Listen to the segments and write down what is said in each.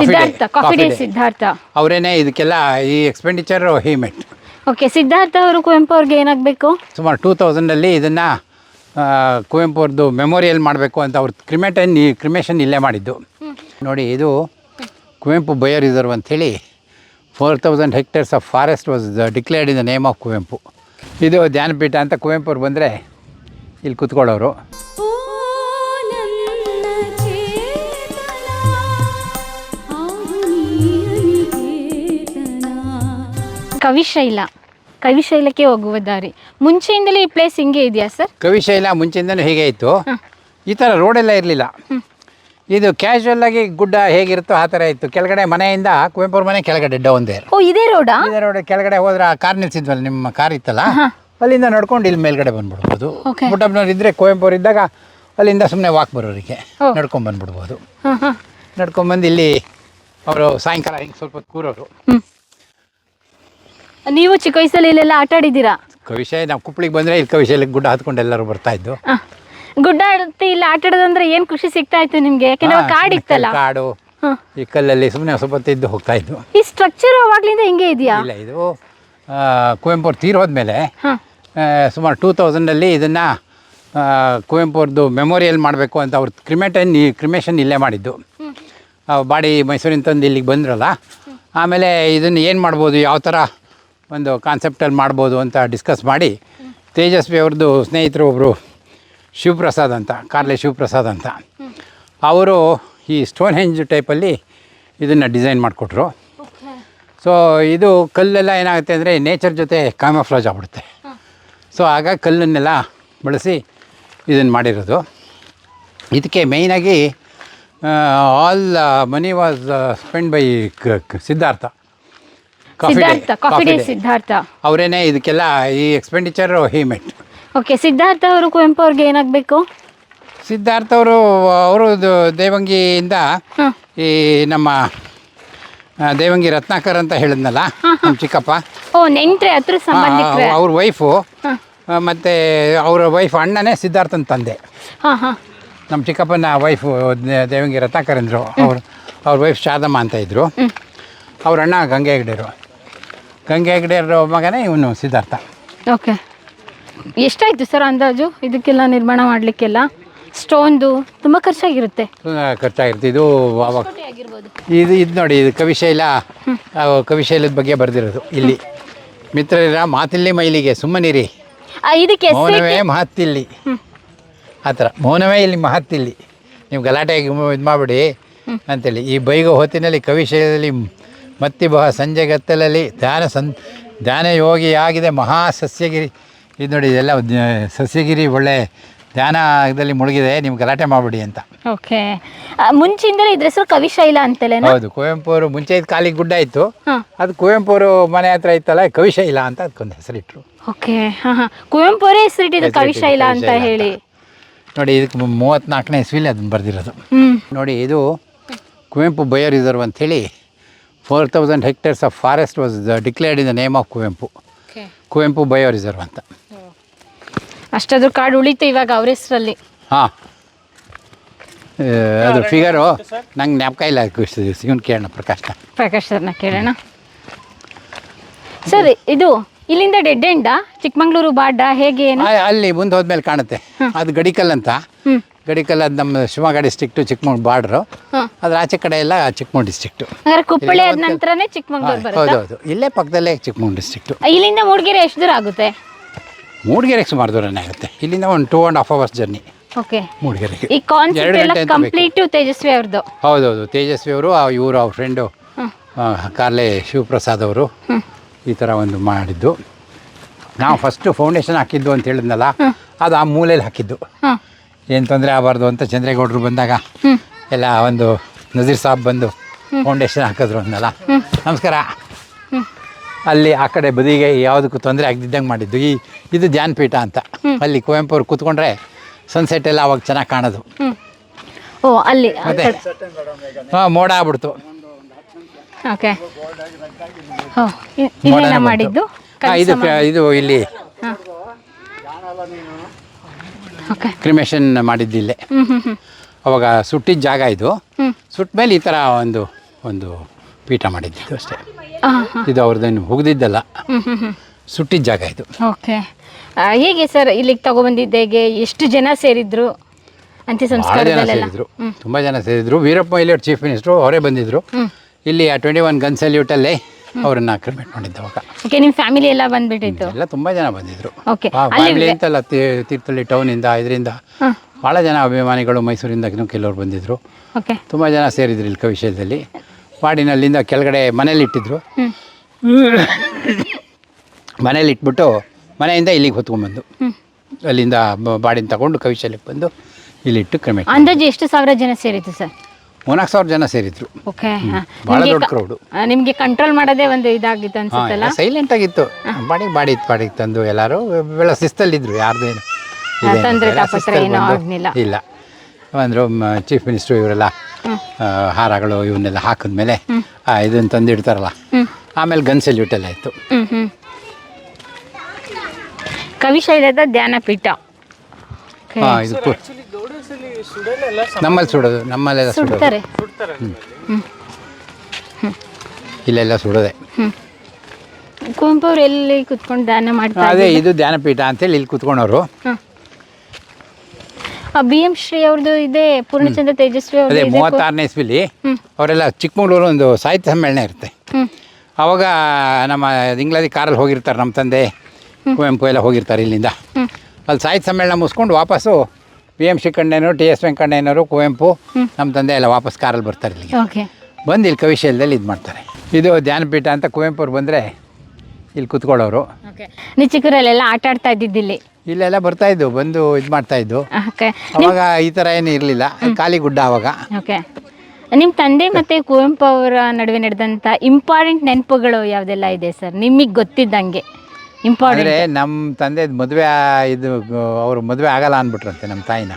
Siddhartha coffee day Siddhartha. ಅವರೇನೆ ಇದಕ್ಕೆಲ್ಲ ಈ expenditure he met. Okay Siddhartha ಅವರು ಕುವೆಂಪು ಅವ್ರಿಗೆ ಏನಾಗಬೇಕು? ಸುಮಾರು ಟೂ ತೌಸಂಡಲ್ಲಿ ಇದನ್ನು ಕುವೆಂಪು ಅವ್ರದ್ದು ಮೆಮೋರಿಯಲ್ ಮಾಡಬೇಕು ಅಂತ ಅವ್ರ ಕ್ರಿಮೇಟನ್ ಕ್ರಿಮೇಷನ್ ಇಲ್ಲೇ ಮಾಡಿದ್ದು. ನೋಡಿ ಇದು ಕುವೆಂಪು ಬಯೋ ರಿಸರ್ವ್ ಅಂಥೇಳಿ four thousand hectares of forest was declared in the name of Kuvempu. ಇದು ಧ್ಯಾನಪೀಠ ಅಂತ ಕುವೆಂಪು ಅವ್ರು ಬಂದರೆ ಇಲ್ಲಿ ಕೂತ್ಕೊಳ್ಳೋರು. ಕವಿಶೈಲ. ಕವಿಶೈಲಕ್ಕೆ ಹೋಗುವ ದಾರಿ. ಮುಂಚೆಯಿಂದಲೇ ಈ ಪ್ಲೇಸ್ ಹಿಂಗೆ ಇದೆಯಾ ಸರ್ ಕವಿಶೈಲ ಮುಂಚೆಯಿಂದಲೂ ಹೀಗೆ ಇತ್ತು. ಈ ಥರ ರೋಡೆಲ್ಲ ಇರಲಿಲ್ಲ. ಇದು ಕ್ಯಾಶುವಲ್ ಆಗಿ ಗುಡ್ಡ ಹೇಗಿರುತ್ತೋ ಆ ಥರ ಇತ್ತು. ಕೆಳಗಡೆ ಮನೆಯಿಂದ ಕುವೆಂಪುರ ಮನೆ ಕೆಳಗಡೆ ಡೌನ್ ದೇರ್ ಓ ಇದೇ ರೋಡಾ ಇದೇ ರೋಡ್ ಕೆಳಗಡೆ ಹೋದ್ರೆ ಆ ಕಾರ್ ನಿಲ್ಸಿದ್ವಲ್ಲ ನಿಮ್ಮ ಕಾರ್ ಇತ್ತಲ್ಲ? ಅಲ್ಲಿಂದ ನಡ್ಕೊಂಡು ಇಲ್ಲಿ ಮೇಲ್ಗಡೆ ಬಂದ್ಬಿಡ್ಬೋದು. ಇದ್ರೆ ಇದ್ದರೆ ಕುವೆಂಪು ಇದ್ದಾಗ ಅಲ್ಲಿಂದ ಸುಮ್ಮನೆ ವಾಕ್ ಬರೋರಿಗೆ. ನಡ್ಕೊಂಡು ಬಂದ್ಬಿಡ್ಬೋದು. ಹಾಂ ಬಂದು ಇಲ್ಲಿ ಅವರು ಸಾಯಂಕಾಲ ಹಿಂಗೆ ಸ್ವಲ್ಪ ಕೂರೋರು. ನೀವು ಚಿಕ್ಕ ವಯಸ್ಸಲ್ಲಿ ಇಲ್ಲೆಲ್ಲ ಆಟ ಆಡಿದ್ದೀರಾ? ಕವಿಶಯ ನಾವು ಕುಪ್ಪಳಿಗೆ ಬಂದರೆ ಇಲ್ಲಿ ಕವಿಶೈಲಕ್ಕೆ ಗುಡ್ಡ ಹತ್ಕೊಂಡು ಎಲ್ಲರೂ ಬರ್ತಾ ಇದ್ದು. ಗುಡ್ಡ ಆಡುತ್ತೆ ಇಲ್ಲಿ ಆಟ ಆಡೋದಂದ್ರೆ ಏನು ಖುಷಿ ಸಿಗ್ತಾ ಇತ್ತು ನಿಮಗೆ? ಯಾಕೆಂದ್ರೆ ಅವಾಗ ಕಾಡು ಇತ್ತಲ್ಲ? ಕಾಡು ಈ ಕಲ್ಲಲ್ಲಿ ಸುಮ್ಮನೆ ಸ್ವಲ್ಪ ಇದ್ದು ಹೋಗ್ತಾ ಇದ್ದು. ಈ ಸ್ಟ್ರಕ್ಚರ್ ಅವಾಗ್ಲಿಂದ ಹಿಂಗೆ ಇದೆಯಾ? ಇಲ್ಲ ಇದು ಆ, ಕುವೆಂಪು ಅವ್ರು ತೀರ್ ಹೋದ್ಮೇಲೆ ಸುಮಾರು ಟೂ ತೌಸಂಡಲ್ಲಿ ಇದನ್ನು ಕುವೆಂಪು ಅವ್ರದ್ದು ಮೆಮೋರಿಯಲ್ ಮಾಡಬೇಕು ಅಂತ ಅವ್ರು ಕ್ರಿಮೇಟನ್ ಕ್ರಿಮೇಷನ್ ಇಲ್ಲೇ ಮಾಡಿದ್ದು. ಬಾಡಿ ಮೈಸೂರಿನ ತಂದು ಇಲ್ಲಿಗೆ ಬಂದ್ರಲ್ಲ ಆಮೇಲೆ ಇದನ್ನು ಏನು ಮಾಡ್ಬೋದು ಯಾವ ಥರ ಒಂದು ಕಾನ್ಸೆಪ್ಟಲ್ಲಿ ಮಾಡ್ಬೋದು ಅಂತ ಡಿಸ್ಕಸ್ ಮಾಡಿ ತೇಜಸ್ವಿ ಅವ್ರದ್ದು ಸ್ನೇಹಿತರು ಒಬ್ಬರು ಶಿವಪ್ರಸಾದ್ ಅಂತ ಕಾರ್ಲೆ ಶಿವಪ್ರಸಾದ್ ಅಂತ. ಅವರು ಈ ಸ್ಟೋನ್ ಹೆಂಜ್ ಟೈಪಲ್ಲಿ ಇದನ್ನು ಡಿಸೈನ್ ಮಾಡಿಕೊಟ್ರು. ಸೊ ಇದು ಕಲ್ಲೆಲ್ಲ ಏನಾಗುತ್ತೆ ಅಂದರೆ ನೇಚರ್ ಜೊತೆ ಕಾಮಫ್ಲಾಜ್ ಆಗ್ಬಿಡುತ್ತೆ. ಸೊ ಆಗ ಕಲ್ಲನ್ನೆಲ್ಲ ಬಳಸಿ ಇದನ್ನು ಮಾಡಿರೋದು. ಇದಕ್ಕೆ ಮೇಯ್ನಾಗಿ all money was spend by Siddhartha. Siddhartha coffee day Siddhartha. ಅವರೇನೆ ಇದಕ್ಕೆಲ್ಲ ಈ expenditure he met. Okay Siddhartha ಅವರು ಕುವೆಂಪು ಅವ್ರಿಗೆ ಏನಾಗಬೇಕು? ಸಿದ್ಧಾರ್ಥ ಅವರು ಅವರು ದೇವಂಗಿಯಿಂದ ಈ ನಮ್ಮ ದೇವಂಗಿ ರತ್ನಾಕರ್ ಅಂತ ಹೇಳಿದ್ನಲ್ಲ ನಮ್ಮ ಚಿಕ್ಕಪ್ಪ. ಓ ನೆಂಟ್ರೆ ಹತ್ರ ಸಂಬಂಧಿಕರೇ. ಅವ್ರ ವೈಫು ಮತ್ತು ಅವರ ವೈಫ್ ಅಣ್ಣನೇ ಸಿದ್ಧಾರ್ಥನ ತಂದೆ. ನಮ್ಮ ಚಿಕ್ಕಪ್ಪನ ವೈಫು ದೇವಂಗಿ ರತ್ನಾಕರ್ ಅಂದರು. ಅವ್ರು ಅವ್ರ ವೈಫ್ ಶಾದಮ್ಮ ಅಂತ ಇದ್ದರು ಅವ್ರ ಅಣ್ಣ ಗಂಗೆ ಹೆಗ್ಡೆರು ಗಂಗೆ ಮಗನೇ ಇವನು ಸಿದ್ಧಾರ್ಥ. ಓಕೆ. ಎಷ್ಟಾಯಿತು ಸರ್ ಅಂದಾಜು? ಇದಕ್ಕೆಲ್ಲ ನಿರ್ಮಾಣ ಮಾಡಲಿಕ್ಕೆಲ್ಲ? ಸ್ಟೋನ್ದು ತುಂಬ ಖರ್ಚಾಗಿರುತ್ತೆ. ಖರ್ಚಾಗಿರುತ್ತೆ. ಇದು ಅವಾಗ ಇದು ಇದು ನೋಡಿ ಇದು ಕವಿಶೈಲ ಕವಿಶೈಲದ ಬಗ್ಗೆ ಬರೆದಿರೋದು ಇಲ್ಲಿ. ಮಿತ್ರರ ಮಾತಿಲ್ಲಿ ಮೈಲಿಗೆ ಸುಮ್ಮನಿರಿ ಇದಕ್ಕೆ ಮೌನವೇ ಮಹತ್ತಿಲ್ಲಿ. ಆ ಥರ ಮೌನವೇ ಇಲ್ಲಿ ಮಹತ್ತಿಲ್ಲಿ. ನೀವು ಗಲಾಟೆಗೆ ಇದು ಮಾಡಿಬಿಡಿ ಅಂತೇಳಿ. ಈ ಬೈಗ ಹೊತ್ತಿನಲ್ಲಿ ಕವಿಶೈಲದಲ್ಲಿ ಮತ್ತಿ ಬಹ ಸಂಜೆಗತ್ತಲಲ್ಲಿ ಧ್ಯಾನ ಸನ್ ಧ್ಯಾನ ಯೋಗಿಯಾಗಿದೆ ಮಹಾ ಸಸ್ಯಗಿರಿ. ಇದು ನೋಡಿ ಇದೆಲ್ಲ ಸಸ್ಯಗಿರಿ ಒಳ್ಳೆ ಧ್ಯಾನದಲ್ಲಿ ಮುಳುಗಿದೆ ನಿಮ್ಗೆ ಗಲಾಟೆ ಮಾಡಿಬಿಡಿ ಅಂತ. ಓಕೆ. ಮುಂಚಿಂದಲೇ ಇದ್ರ ಹೆಸರು ಕವಿಶೈಲ ಅಂತಲೇ ಹೌದು ಕುವೆಂಪು ಅವರು ಮುಂಚೆ ಇದ್ದ ಕಾಲಿಗೆ ಗುಡ್ಡ ಇತ್ತು. ಅದು ಕುವೆಂಪು ಅವರು ಮನೆ ಹತ್ರ ಇತ್ತಲ್ಲ ಕವಿಶೈಲ ಅಂತ ಅದಕ್ಕೊಂದು ಹೆಸರಿಟ್ರು. ಓಕೆ ಹಾಂ ಹಾಂ. ಕುವೆಂಪು ಅವರೇ ಹೆಸರಿಟ್ಟಿದ್ದು ಕವಿಶೈಲ ಅಂತ ಹೇಳಿ. ನೋಡಿ ಇದಕ್ಕೆ ಮೂವತ್ತ್ನಾಲ್ಕನೇ ಇಸ್ವಿಲಿ ಅದನ್ನು ಬರೆದಿರೋದು. ನೋಡಿ ಇದು ಕುವೆಂಪು ಬಯೋ ರಿಸರ್ವ್ ಅಂಥೇಳಿ four thousand hectares of forest was declared in the name of Kuvempu Kuvempu bio reserve ಅಂತ. ಅಷ್ಟಾದ್ರೂ ಕಾಡು ಉಳಿತು ಇವಾಗ ಅವ್ರ ಹೆಸರಲ್ಲಿ. ಹಾಂ. ಅದು ಫಿಗರು ನಂಗೆ ಜ್ಞಾಪಕ ಇಲ್ಲ ಇವನು ಕೇಳೋಣ ಪ್ರಕಾಶ್ನ ಪ್ರಕಾಶ್ ಸರ್ನ ಕೇಳೋಣ. ಸರ್ ಇದು ಇಲ್ಲಿಂದ ಡೆಡ್ ಎಂಡಾ ಚಿಕ್ಕಮಂಗ್ಳೂರು ಬಾಡ ಹೇಗೆ ಏನು? ಆ, ಅಲ್ಲಿ ಮುಂದೆ ಹೋದ್ಮೇಲೆ ಕಾಣುತ್ತೆ. ಅದು ಗಡಿಕಲ್ ಅಂತ. ಹ್ಞೂ ಗಡಿಕಲ್ ಅದು ನಮ್ಮ ಶಿವಮೊಗ್ಗ ಡಿಸ್ಟ್ರಿಕ್ಟು ಚಿಕ್ಕಮಗಳೂರು ಬಾರ್ಡ್ರು ಅದ್ರ ಆಚೆ ಕಡೆ ಎಲ್ಲ ಚಿಕ್ಕಮಗಳೂರು ಡಿಸ್ಟ್ರಿಕ್ಟು ಹಾಗಾದ್ರೆ ಕುಪ್ಪಳಿ ಆದ ನಂತರನೇ ಚಿಕ್ಕಮಂಗ್ಳೂರು ಬರುತ್ತೆ? ಹೌದೌದು. ಇಲ್ಲೇ ಪಕ್ಕದಲ್ಲೇ ಚಿಕ್ಕಮಗಳೂರು ಡಿಸ್ಟ್ರಿಕ್ಟು ಇಲ್ಲಿಂದ ಮೂಡಿಗೆರೆ ಎಷ್ಟು ದೂರ ಆಗುತ್ತೆ? ಮೂಡಿಗೆರೆಗೆ ಸುಮಾರು ದೂರನೇ ಆಗುತ್ತೆ. ಇಲ್ಲಿಂದ ಒಂದು two and half hours journey okay ಮೂಡಿಗೆರೆಗೆ. ಈ ಕಾನ್ಸೆಪ್ಟ್ ಎಲ್ಲ ಗಂಟೆ ಅಂತ ಬೇಕು. ಕಂಪ್ಲೀಟು ತೇಜಸ್ವಿ ಅವ್ರದ್ದು ಹೌದೌದು. ತೇಜಸ್ವಿ ಅವರು ಇವರು ಅವ್ರ ಫ್ರೆಂಡು. ಕಾರ್ಲೆ ಶಿವಪ್ರಸಾದ್ ಅವರು ಈ ಥರ ಒಂದು ಮಾಡಿದ್ದು. ನಾವು ಫಸ್ಟು ಫೌಂಡೇಶನ್ ಹಾಕಿದ್ದು ಅಂತ ಹೇಳಿದ್ನಲ್ಲ ಅದು ಆ ಮೂಲೆಯಲ್ಲಿ ಹಾಕಿದ್ದು. ಹಾಂ. ಏನು ತೊಂದರೆ ಆಗಬಾರ್ದು ಅಂತ ಚಂದ್ರೇಗೌಡರು ಬಂದಾಗ ಎಲ್ಲ ಒಂದು ನಜೀರ್ ಸಾಬ್ ಬಂದು ಫೌಂಡೇಶನ್ ಹಾಕಿದ್ರು ಅಂದಲ್ಲ ನಮಸ್ಕಾರ. ಅಲ್ಲಿ ಆ ಕಡೆ ಬದಿಗೆ ಯಾವುದಕ್ಕೂ ತೊಂದರೆ ಆಗದಿದ್ದಂಗೆ ಮಾಡಿದ್ದು. ಈ ಇದು ಧ್ಯಾನಪೀಠ ಅಂತ. ಅಲ್ಲಿ ಕುವೆಂಪು ಅವ್ರು ಕೂತ್ಕೊಂಡ್ರೆ ಸನ್ಸೆಟ್ ಎಲ್ಲ ಅವಾಗ ಚೆನ್ನಾಗಿ ಕಾಣೋದು. ಓ ಅಲ್ಲಿ ಮತ್ತೆ? ಹಾಂ ಮೋಡ ಆಗ್ಬಿಡ್ತು. ಓಕೆ. ಮಾಡಿದ್ದು? ಇದು ಇಲ್ಲಿ ಕ್ರಿಮೇಷನ್ ಮಾಡಿದ್ದಿಲ್ಲೇ. ಅವಾಗ ಸುಟ್ಟಿದ್ದ ಜಾಗ ಇದು. ಸುಟ್ಟಮೇಲೆ ಸುಟ್ಟ ಮೇಲೆ ಈ ಥರ ಒಂದು ಒಂದು ಪೀಠ ಮಾಡಿದ್ದು ಅಷ್ಟೇ. ಇದು ಅವ್ರದ್ದೇನು ಹುಗ್ದಿದ್ದಲ್ಲ ಸುಟ್ಟಿದ್ದ ಜಾಗ ಇದು. ಓಕೆ ಹೇಗೆ ಸರ್ ಇಲ್ಲಿಗೆ ತಗೊಬಂದಿದ್ದ ಹೇಗೆ ಎಷ್ಟು ಜನ ಸೇರಿದ್ರು ಅಂತ್ಯ ಭಾಳ ಜನ ಸೇರಿದ್ರು. ತುಂಬ ಜನ ಸೇರಿದ್ರು. ವೀರಪ್ಪ ಮೊಯ್ಲಿ ಚೀಫ್ ಮಿನಿಸ್ಟ್ರು ಅವರೇ ಬಂದಿದ್ರು. ಇಲ್ಲಿ ಆ ಟ್ವೆಂಟಿ ಒನ್ ಗನ್ ಸಲ್ಯೂಟಲ್ಲಿ ಅವರನ್ನು ಕ್ರಿಮೇಟ್ ಮಾಡಿದ್ದೆ ಅವಾಗ. ಓಕೆ ನಿಮ್ಮ ಫ್ಯಾಮಿಲಿ ಎಲ್ಲ ಬಂದ್ಬಿಟ್ಟಿತ್ತು? ಎಲ್ಲ ತುಂಬಾ ಜನ ಬಂದಿದ್ರು. ಓಕೆ ಫ್ಯಾಮಿಲಿ ಅಂತಲ್ಲ ತೀರ್ಥಹಳ್ಳಿ ತೀರ್ಥಹಳ್ಳಿ ಟೌನಿಂದ ಇದರಿಂದ ಭಾಳ ಜನ ಅಭಿಮಾನಿಗಳು ಮೈಸೂರಿಂದ ಕೆಲವರು ಬಂದಿದ್ರು. ಓಕೆ ತುಂಬ ಜನ ಸೇರಿದ್ರು ಇಲ್ಲಿ ವಿಷಯದಲ್ಲಿ. ಪಾಡಿನಲ್ಲಿಂದ ಕೆಳಗಡೆ ಮನೇಲಿ ಇಟ್ಟಿದ್ರು. ಮನೇಲಿ ಇಟ್ಬಿಟ್ಟು ಮನೆಯಿಂದ ಇಲ್ಲಿಗೆ ಹೊತ್ಕೊಂಡ್ಬಂದು. ಅಲ್ಲಿಂದ ಬಾಡಿನ ತಗೊಂಡು ಕವಿಶಾಲೆಗೆ ಬಂದು ಇಲ್ಲಿಟ್ಟು ಕ್ರಮೇಟ್ ಅಂದಾಜು ಎಷ್ಟು ಸಾವಿರ ಜನ ಸೇರಿತ್ತು ಸರ್? ಮೂನಾಲ್ಕು ಸಾವಿರ ಜನ ಸೇರಿದ್ರು. ಓಕೆ ಭಾಳ ದೊಡ್ಡ ಕ್ರೌಡ್ ನಿಮಗೆ ಕಂಟ್ರೋಲ್ ಮಾಡೋದೇ ಒಂದು ಇದಾಗಿತ್ತು ಅನ್ಸುತ್ತಲ್ಲ? ಸೈಲೆಂಟ್ ಆಗಿತ್ತು. ಬಾಡಿಗೆ ಬಾಡಿ ಇತ್ತು ಬಾಡಿಗೆ ತಂದು ಎಲ್ಲರೂ ಬೆಳ ಶಿಸ್ತಲ್ಲಿದ್ರು ಯಾರ್ದೇನು ತೊಂದ್ರೆ ತಾಪತ್ರ ಏನೂ ಆಗ್ಲಿಲ್ಲ. ಇಲ್ಲ. ಅಂದ್ರೆ ಚೀಫ್ ಮಿನಿಸ್ಟರ್ ಇವರೆಲ್ಲ ಹಾರಗಳು ಇವನ್ನೆಲ್ಲ ಹಾಕಿದ್ಮೇಲೆ ಇದನ್ನು ತಂದಿಡ್ತಾರಲ್ಲ ಇಡ್ತಾರಲ್ಲ ಆಮೇಲೆ ಗನ್ ಸೆಲ್ಯೂಟೆಲ್ಲ ಎಲ್ಲ ಇತ್ತು ಕವಿಶೈಲದ ಧ್ಯಾನಪೀಠ. ಹಾಂ ಇದು ನಮ್ಮಲ್ಲಿ ಸುಡೋದು ನಮ್ಮಲ್ಲೆಲ್ಲ ಸುಡೋದು. ಸುಡ್ತಾರೆ. ಇಲ್ಲೆಲ್ಲ ಸುಡೋದೆ. ಕುವೆಂಪು ಅವ್ರು ಎಲ್ಲಿ ಕುತ್ಕೊಂಡು ದಾನ ಮಾಡ್ತಾರೆ ಅದೇ ಇದು ಧ್ಯಾನಪೀಠ ಅಂತೇಳಿ ಇಲ್ಲಿ ಕುತ್ಕೊಂಡವರು. ಬಿ ಎಂ ಶ್ರೀ ಅವ್ರದ್ದು ಇದೆ ಪೂರ್ಣಚಂದ್ರ ತೇಜಸ್ವಿ ಅದೇ ಮೂವತ್ತಾರನೇ ಇಸ್ವಿಲಿ ಅವರೆಲ್ಲ ಚಿಕ್ಕಮಗಳೂರು ಒಂದು ಸಾಹಿತ್ಯ ಸಮ್ಮೇಳನ ಇರುತ್ತೆ. ಅವಾಗ ನಮ್ಮ ಇಂಗ್ಲಾದಿ ಕಾರಲ್ಲಿ ಹೋಗಿರ್ತಾರೆ ನಮ್ಮ ತಂದೆ. ಕುವೆಂಪು ಎಲ್ಲ ಹೋಗಿರ್ತಾರೆ ಇಲ್ಲಿಂದ. ಅಲ್ಲಿ ಸಾಹಿತ್ಯ ಸಮ್ಮೇಳನ ಮುಗಿಸ್ಕೊಂಡು ವಾಪಸ್ಸು ಪಿ ಎಂ ಶ್ರೀಕಂಠಯ್ಯನವರು ಟಿ ಎಸ್ ವೆಂಕಣ್ಣಯ್ಯನವರು ಕುವೆಂಪು ನಮ್ಮ ತಂದೆ ಎಲ್ಲ ವಾಪಸ್ ಕಾರಲ್ಲಿ ಬರ್ತಾರೆ ಇಲ್ಲಿಗೆ. ಓಕೆ. ಬಂದು ಇಲ್ಲಿ ಕವಿಶೈಲದಲ್ಲಿ ಇದು ಮಾಡ್ತಾರೆ. ಇದು ಧ್ಯಾನಪೀಠ ಅಂತ ಕುವೆಂಪು ಅವ್ರು ಬಂದರೆ ಇಲ್ಲಿ ಕುತ್ಕೊಳ್ಳೋರು. ಓಕೆ. ನೀವು ಚಿಕ್ಕೂರಲ್ಲೆಲ್ಲ ಆಟ ಆಡ್ತಾ ಇದ್ದಿದ್ದಿಲ್ಲಿ ಇಲ್ಲೆಲ್ಲ ಬರ್ತಾ ಇದ್ದು ಬಂದು ಇದು ಮಾಡ್ತಾ ಇದ್ದು ಓಕೆ. ಅವಾಗ ಈ ಥರ ಏನು ಇರಲಿಲ್ಲ ಖಾಲಿ ಗುಡ್ಡ ಅವಾಗ. ಓಕೆ. ನಿಮ್ಮ ತಂದೆ ಮತ್ತು ಕುವೆಂಪು ಅವರ ನಡುವೆ ನಡೆದಂಥ ಇಂಪಾರ್ಟೆಂಟ್ ನೆನಪುಗಳು ಯಾವುದೆಲ್ಲ ಇದೆ ಸರ್? ನಿಮಗೆ ಗೊತ್ತಿದ್ದಂಗೆ. ಇಂಪಾರ್ಟೆಂಟ್ ಅಂದರೆ ನಮ್ಮ ತಂದೆ ಮದುವೆ ಇದು ಅವರು ಮದುವೆ ಆಗಲ್ಲ ಅಂದ್ಬಿಟ್ರಂತೆ ನಮ್ಮ ತಾಯಿನ.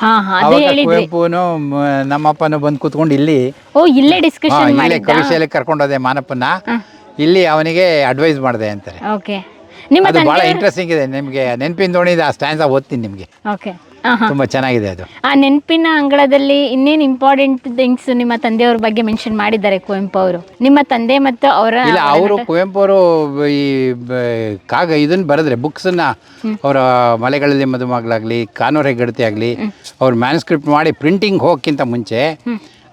ಹಾಂ ಹಾಂ ಅದೇ ಅವಾಗ ಹೇಳಿದ್ರಿ ಕುವೆಂಪುನು ಮ- ನಮ್ಮಪ್ಪನು ಬಂದು ಕೂತ್ಕೊಂಡು ಇಲ್ಲಿ ಓ ಇಲ್ಲೇ ಹಾ, ಡಿಸ್ಕಷನ್ ಇಲ್ಲೇ ಮಾಡಿದ್ದ? ಕರ್ಕೊಂಡೋದೆ ಮಾನಪ್ಪನ ಇಲ್ಲಿ ಅವನಿಗೆ ಅಡ್ವೈಸ್ ಮಾಡಿದೆ ಅಂತಾರೆ. ಓಕೆ ನಿಮ್ಮ ಅದು ತಂದೆ ಇಂಟ್ರೆಸ್ಟಿಂಗ್ ಇದೆ. ನಿಮಗೆ ನೆನಪಿನ ದೋಣಿದ ಆ ಸ್ಟ್ಯಾನ್ಸ ಓದ್ತೀನಿ ನಿಮಗೆ. ಓಕೆ ತುಂಬ ಚೆನ್ನಾಗಿದೆ ಅದು. ಆ ನೆನಪಿನ ಅಂಗಳದಲ್ಲಿ ಇನ್ನೇನು ಇಂಪಾರ್ಟೆಂಟ್ ಥಿಂಗ್ಸ್ ನಿಮ್ಮ ತಂದೆಯವ್ರ ಬಗ್ಗೆ ಮೆನ್ಷನ್ ಮಾಡಿದ್ದಾರೆ ಕುವೆಂಪು ಅವರು? ನಿಮ್ಮ ತಂದೆ ಮತ್ತು ಅವರ ಇಲ್ಲ ಅವರು ಕುವೆಂಪು ಅವರು ಈ ಬ- ಕಾಗ ಇದನ್ನ ಬರೆದ್ರೆ ಬುಕ್ಸನ್ನ ಅವರ ಮಲೆಗಳಲ್ಲಿ ಮದುಮಗಳಾಗ್ಲಿ ಕಾನೂರು ಹೆಗ್ಗಡತಿ ಆಗ್ಲಿ ಅವ್ರು ಮ್ಯಾನ್ಸ್ಕ್ರಿಪ್ಟ್ ಮಾಡಿ ಪ್ರಿಂಟಿಂಗ್ ಹೋಗಕ್ಕಿಂತ ಮುಂಚೆ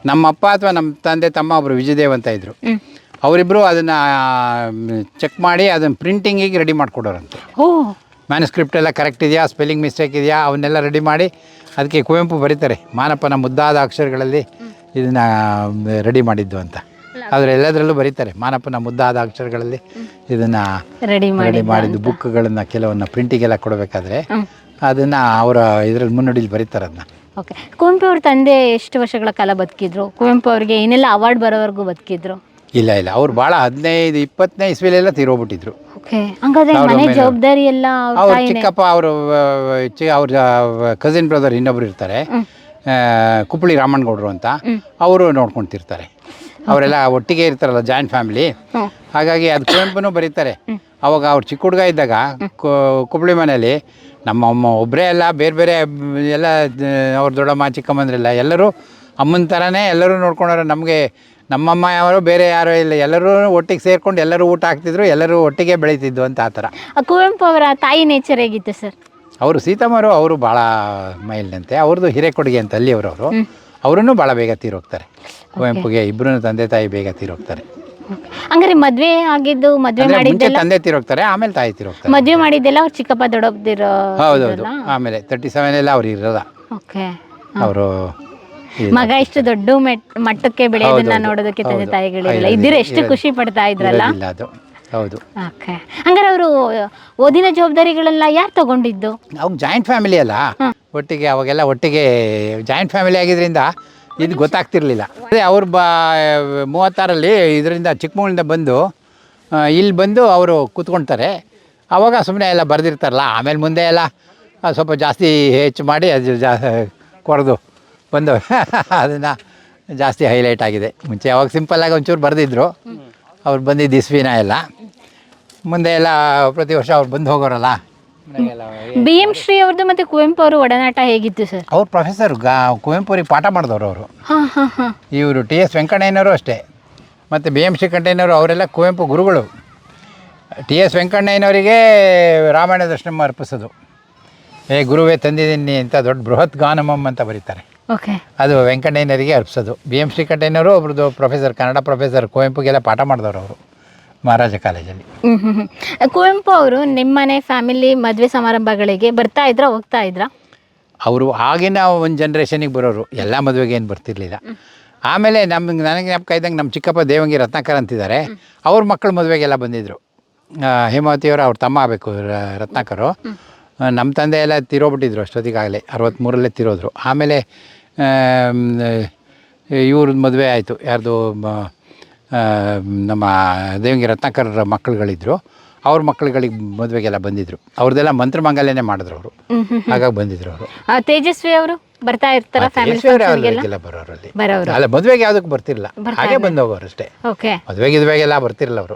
ನಮ್ಮಪ್ಪ ಅಥವಾ ನಮ್ಮ ತಂದೆ ತಮ್ಮ ಒಬ್ರು ವಿಜಯದೇವ್ ಅಂತ ಇದ್ರು. ಅವರಿಬ್ರು ಅವರಿಬ್ಬರು ಅದನ್ನು ಚೆಕ್ ಮಾಡಿ ಅದನ್ನ ಪ್ರಿಂಟಿಂಗಿಗೆ ರೆಡಿ ಮಾಡಿಕೊಡೋರಂತೆ. ಓ ಮ್ಯಾನುಸ್ಕ್ರಿಪ್ಟ್ ಎಲ್ಲ ಕರೆಕ್ಟ್ ಇದೆಯಾ? ಸ್ಪೆಲ್ಲಿಂಗ್ ಮಿಸ್ಟೇಕ್ ಇದೆಯಾ? ಅವನ್ನೆಲ್ಲ ರೆಡಿ ಮಾಡಿ ಅದಕ್ಕೆ ಕುವೆಂಪು ಬರೀತಾರೆ. ಮಾನಪ್ಪನ ಮುದ್ದಾದ ಅಕ್ಷರಗಳಲ್ಲಿ ಇದನ್ನು ರೆಡಿ ಮಾಡಿದ್ದು ಅಂತ. ಆದರೆ ಎಲ್ಲದರಲ್ಲೂ ಬರೀತಾರೆ. ಮಾನಪ್ಪನ ಮುದ್ದಾದ ಅಕ್ಷರಗಳಲ್ಲಿ ಇದನ್ನು ರೆಡಿ ಮಾಡಿ ರೆಡಿ ಮಾಡಿದ್ದು. ಬುಕ್ಗಳನ್ನು ಕೆಲವನ್ನ ಪ್ರಿಂಟಿಗೆಲ್ಲ ಕೊಡಬೇಕಾದ್ರೆ ಅದನ್ನು ಅವರ ಇದರಲ್ಲಿ ಮುನ್ನುಡಿಲಿ ಬರೀತಾರೆ ಅದನ್ನ. ಓಕೆ ಕುವೆಂಪು ಅವ್ರ ತಂದೆ ಎಷ್ಟು ವರ್ಷಗಳ ಕಾಲ ಬದುಕಿದ್ರು? ಕುವೆಂಪು ಅವರಿಗೆ ಏನೆಲ್ಲ ಅವಾರ್ಡ್ ಬರೋವರೆಗೂ ಬದುಕಿದ್ರು? ಇಲ್ಲ ಇಲ್ಲ. ಅವ್ರು ಭಾಳ ಹದಿನೈದು ಇಪ್ಪತ್ತನೇ ಇಸ್ವಿಲೆಲ್ಲ ತೀರೋಗ್ಬಿಟ್ಟಿದ್ರು. ಓಕೆ. ಹಂಗಾದ್ರೆ ಮನೆ ಜವಾಬ್ದಾರಿ ಎಲ್ಲ ಅವ್ರ ಅವ್ರ ತಾಯಿನೇ? ಚಿಕ್ಕಪ್ಪ ಅವರು ಅವ್ರ ಕಸಿನ್ ಬ್ರದರ್ ಇನ್ನೊಬ್ರು ಇರ್ತಾರೆ. ಆ, ಕುಪ್ಪಳಿ ರಾಮಣ್ಣಗೌಡರು ಅಂತ. ಅವರು ನೋಡ್ಕೊಂತಿರ್ತಾರೆ. ಅವರೆಲ್ಲ ಒಟ್ಟಿಗೆ ಇರ್ತಾರಲ್ಲ ಜಾಯಿಂಟ್ ಫ್ಯಾಮಿಲಿ ಹ್ಮ್. ಹಾಗಾಗಿ ಅದು ಕುವೆಂಪುನೂ ಬರೀತಾರೆ. ಅವಾಗ ಅವ್ರು ಚಿಕ್ಕ ಹುಡುಗ ಇದ್ದಾಗ ಕು- ಕುಪ್ಪಳಿ ಮನೆಯಲ್ಲಿ ನಮ್ಮ ಅಮ್ಮ ಒಬ್ಬರೇ ಎಲ್ಲ ಬೇರೆ ಬೇರೆ ಎಲ್ಲ ಅವ್ರ ದೊಡ್ಡಮ್ಮ ಚಿಕ್ಕಮ್ಮಂದ್ರೆಲ್ಲ ಎಲ್ಲರೂ ಅಮ್ಮನ ಥರನೇ ಎಲ್ಲರೂ ನೋಡ್ಕೊಂಡ್ರೆ ನಮಗೆ ನಮ್ಮಮ್ಮ ಯಾರು ಬೇರೆ ಯಾರು ಇಲ್ಲ. ಎಲ್ಲರೂ ಒಟ್ಟಿಗೆ ಸೇರ್ಕೊಂಡು ಎಲ್ಲರೂ ಊಟ ಹಾಕ್ತಿದ್ರು ಎಲ್ಲರೂ ಒಟ್ಟಿಗೆ ಬೆಳೀತಿದ್ದು ಅಂತ ಆ ಥರ. ಕುವೆಂಪು ಅವರ ತಾಯಿ ನೇಚರ್ ಹೇಗಿತ್ತು ಸರ್ ಅವರು ಸೀತಮ್ಮರು ಅವರು ಭಾಳ ಮೈಲ್ನಂತೆ. ಅವ್ರದ್ದು ಹಿರೇಕೊಡುಗೆ ಅಂತ ಅಲ್ಲಿ ಅವರವರು ಅವರನ್ನು ಭಾಳ ಬೇಗ ತೀರೋಗ್ತಾರೆ. ಕುವೆಂಪುಗೆ ಇಬ್ಬರೂ ತಂದೆ ತಾಯಿ ಬೇಗ ತೀರೋಗ್ತಾರೆ. ಹಂಗಾರೆ ಮದ್ವೆ ಆಗಿದ್ದು ಮದ್ವೆ ಅಂದ್ರೆ ಮುಂಚೆ ಮಾಡಿದ್ದೆಲ್ಲ ತಂದೆ ತೀರೋಗ್ತಾರೆ ಆಮೇಲೆ ತಾಯಿ ತೀರೋಗ್ತಾರೆ. ಮದ್ವೆ ಮಾಡಿದ್ದೆಲ್ಲ ಅವ್ರ ಚಿಕ್ಕಪ್ಪ ದೊಡ್ಡಪ್ಪದಿರೋ ಹೌದೌದು. ಆಮೇಲೆ ತರ್ಟಿ ಸೆವೆನ್ ಎಲ್ಲ ಅವ್ರು ಇರೋಲ್ಲ. ಓಕೆ ಅವರು ಮಗ ಇಷ್ಟು ದೊಡ್ಡ ಮೆಟ್- ಮಟ್ಟಕ್ಕೆ ಬೆಳೆಯೋದನ್ನ. ನೋಡೋದಕ್ಕೆ ತಂದೆ ತಾಯಿಗಳಿಲ್ಲ. ಇದ್ದೀರಾ ಎಷ್ಟು ಖುಷಿ ಪಡ್ತಾ ಇದ್ರಲ್ಲ? ಹೌದು. ಓಕೆ. ಹಂಗಾರೆ ಅವರು ಓದಿನ ಜವಾಬ್ದಾರಿಗಳೆಲ್ಲ ಯಾರು ತಗೊಂಡಿದ್ದು? ಅವಾಗ ಜಾಯಿಂಟ್ ಫ್ಯಾಮಿಲಿ ಅಲ್ಲ. ಒಟ್ಟಿಗೆ ಅವಾಗೆಲ್ಲ ಒಟ್ಟಿಗೆ ಜಾಯಿಂಟ್ ಫ್ಯಾಮಿಲಿ ಆಗಿದ್ರಿಂದ ಇದು ಗೊತ್ತಾಗ್ತಿರ್ಲಿಲ್ಲ. ಅದೇ ಅವ್ರು ಬಾ ಮೂವತ್ತಾರಲ್ಲಿ ಇದರಿಂದ ಚಿಕ್ಕಮಗಳಿಂದ ಬಂದು ಇಲ್ಲಿ ಬಂದು ಅವರು ಕೂತ್ಕೊಳ್ತಾರೆ ಆವಾಗ ಸುಮ್ಮನೆ ಎಲ್ಲ ಬರೆದಿರ್ತಾರಲ್ಲ. ಆಮೇಲೆ ಮುಂದೆ ಎಲ್ಲ ಸ್ವಲ್ಪ ಜಾಸ್ತಿ ಹೆಚ್ಚು ಮಾಡಿ ಅದು ಜಾ ಕೊರೆದು ಬಂದು ಅದನ್ನು ಜಾಸ್ತಿ ಹೈಲೈಟ್ ಆಗಿದೆ. ಮುಂಚೆ ಅವಾಗ ಸಿಂಪಲ್ಲಾಗಿ ಒಂಚೂರು ಬರೆದಿದ್ರು. ಅವ್ರು ಬಂದಿದ್ದು ಇಸ್ವಿನ ಎಲ್ಲ. ಮುಂದೆ ಎಲ್ಲ ಪ್ರತಿ ವರ್ಷ ಅವ್ರು ಬಂದು ಹೋಗೋರಲ್ಲ. ಬಿ ಎಂ ಶ್ರೀ ಅವ್ರದ್ದು ಮತ್ತೆ ಕುವೆಂಪು ಅವರು ಒಡನಾಟ ಹೇಗಿತ್ತು ಸರ್? ಅವ್ರು ಪ್ರೊಫೆಸರ್ ಗಾ ಕುವೆಂಪುರಿಗೆ ಪಾಠ ಮಾಡಿದವರು ಅವರು. ಹಾಂ ಹಾಂ ಹಾಂ. ಇವರು ಟಿ ಎಸ್ ವೆಂಕಣ್ಣಯ್ಯನವರು ಅಷ್ಟೇ. ಮತ್ತು ಬಿ ಶ್ರೀ ಶ್ರೀಕಂಠಯ್ಯನವರು ಅವರೆಲ್ಲ ಕುವೆಂಪು ಗುರುಗಳು. ಟಿ ಎಸ್ ವೆಂಕಣ್ಣಯ್ಯನವರಿಗೆ ರಾಮಾಯಣ ದರ್ಶನಂ ಅರ್ಪಿಸೋದು. ಏ ಗುರುವೇ ತಂದಿದ್ದೀನಿ ಅಂತ ದೊಡ್ಡ ಬೃಹತ್ ಗಾನಮಂ ಅಂತ ಬರೀತಾರೆ. ಓಕೆ ಅದು ವೆಂಕಟಯ್ಯನರಿಗೆ ಅರ್ಪಿಸೋದು. ಬಿ ಎಂ ಶ್ರೀಕಂಠಯ್ಯನವರು ಒಬ್ರದ್ದು ಪ್ರೊಫೆಸರ್ ಕನ್ನಡ ಪ್ರೊಫೆಸರ್ ಕುವೆಂಪುಗೆಲ್ಲ ಪಾಠ ಮಾಡಿದವರು ಅವರು ಮಹಾರಾಜ ಕಾಲೇಜಲ್ಲಿ. ಹ್ಮ್ ಹ್ಮ್ ಹ್ಮ್. ಕುವೆಂಪು ಅವರು ನಿಮ್ಮನೆ ಫ್ಯಾಮಿಲಿ ಮದುವೆ ಸಮಾರಂಭಗಳಿಗೆ ಬರ್ತಾ ಇದ್ರ ಹೋಗ್ತಾ ಇದ್ರ? ಅವರು ಆಗಿನ ಒಂದು ಜನ್ರೇಷನಿಗೆ ಬರೋರು. ಎಲ್ಲ ಮದುವೆಗೆ ಏನು ಬರ್ತಿರ್ಲಿಲ್ಲ. ಆಮೇಲೆ ನಮ್ಗೆ ನನಗೆ ಜ್ಞಾಪಕ ಇದ್ದಂಗೆ ನಮ್ಮ ಚಿಕ್ಕಪ್ಪ ದೇವಂಗಿ ರತ್ನಾಕರ್ ಅಂತಿದ್ದಾರೆ. ಅವ್ರ ಮಕ್ಕಳು ಮದುವೆಗೆಲ್ಲ ಬಂದಿದ್ದರು ಹೇಮಾವತಿಯವರು ಅವ್ರ ತಮ್ಮ ಆಗಬೇಕು ರತ್ನಾಕರು. ಆ, ನಮ್ಮ ತಂದೆ ಎಲ್ಲ ತಿರೋಬಿಟ್ಟಿದ್ರು ಅಷ್ಟೊತ್ತಿಗಾಗಲೇ ಅರವತ್ತ್ಮೂರಲ್ಲೇ ತಿರೋದ್ರು. ಆಮೇಲೆ ಇವ್ರದ್ದು ಮದುವೆ ಆಯಿತು. ಯಾರ್ದು ನಮ್ಮ ದೇವಂಗಿ ರತ್ನಾಕರ್ ಮಕ್ಕಳುಗಳಿದ್ರು. ಅವ್ರ ಮಕ್ಕಳುಗಳಿಗೆ ಮದುವೆಗೆಲ್ಲ ಬಂದಿದ್ರು. ಅವ್ರದ್ದೆಲ್ಲ ಮಂತ್ರಮಾಂಗಲ್ಯನೇ ಮಾಡಿದ್ರು ಅವರು. ಹಾಗಾಗಿ ಬಂದಿದ್ರು ಅವರು. ತೇಜಸ್ವಿ ಅವರು ಬರ್ತಾ ಇರ್ತಾರ ಬರೋರಲ್ಲಿ ಅಲ್ಲಿ. ಮದುವೆಗೆ ಯಾವ್ದಕ್ಕೆ ಬರ್ತಿರಲ್ಲ. ಹಾಗೆ ಬಂದವರು ಅಷ್ಟೇ. ಮದುವೆಗೆ ಇದುವೆಗೆಲ್ಲ ಬರ್ತಿರಲ್ಲ ಅವರು.